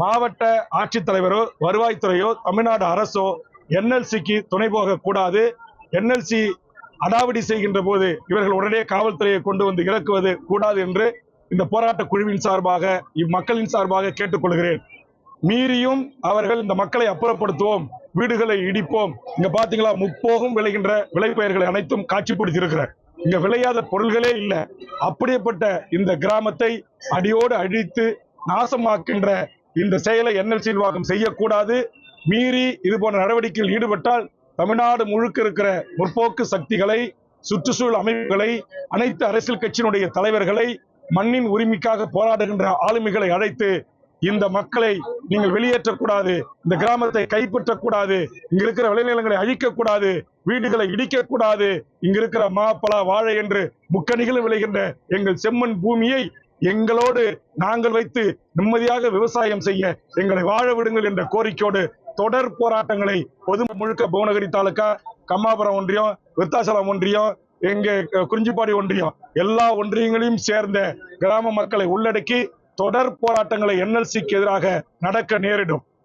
மாவட்ட ஆட்சித்தலைவரோ வருவாய்த்துறையோ தமிழ்நாடு அரசோ என்எல்சிக்கு துணை போகக்கூடாது. என்எல்சி அடாவடி செய்கின்ற போது இவர்கள் உடனே காவல்துறையை கொண்டு வந்து இறக்குவது கூடாது என்று இந்த போராட்ட குழுவின் சார்பாக இம்மக்களின் சார்பாக கேட்டுக்கொள்கிறேன். மீறியும் அவர்கள் இந்த மக்களை அப்புறப்படுத்துவோம் வீடுகளை இடிப்போம். இங்க பாத்தீங்களா முப்போகம் விளைகின்ற விளைபயிர்களை அனைத்தும் காட்சிப்படுத்தியிருக்கிறார் இங்க விளையாத பொருள்களே இல்லை. அப்படியேப்பட்ட இந்த கிராமத்தை அடியோடு அழித்து நாசமாக்கின்ற இந்த செயலை என்எல்சி நிர்வாகம் செய்யக்கூடாது. மீறி இது போன்ற நடவடிக்கையில் ஈடுபட்டால் தமிழ்நாடு முழுக்க இருக்கிற முற்போக்கு சக்திகளை சுற்றுச்சூழல் அமைப்புகளை அனைத்து அரசியல் கட்சியினுடைய தலைவர்களை மண்ணின் உரிமைக்காக போராடுகின்ற ஆளுமைகளை அழைத்து இந்த மக்களை நீங்கள் வெளியேற்றக்கூடாது இந்த கிராமத்தை கைப்பற்றக்கூடாது இங்க இருக்கிற விளைநிலங்களை அழிக்கக்கூடாது வீடுகளை இடிக்கக்கூடாது இங்க இருக்கிற மா பலா வாழை என்று முக்கணிகளும் விளைகின்ற எங்கள் செம்மண் பூமியை எங்களோடு நாங்கள் வைத்து நிம்மதியாக விவசாயம் செய்ய எங்களை வாழ விடுங்கள் என்ற கோரிக்கையோடு தொடர் போராட்டங்களை பொது முழுக்க புவனகிரி தாலுக்கா கம்மாபுரம் ஒன்றியம் விருத்தாசலம் ஒன்றியம் எங்க குறிஞ்சிப்பாடி ஒன்றியம் எல்லா ஒன்றியங்களையும் சேர்ந்த கிராம மக்களை உள்ளடக்கி தொடர் போராட்டங்களை என்எல்சிக்கு எதிராக நடக்க நேரிடும்.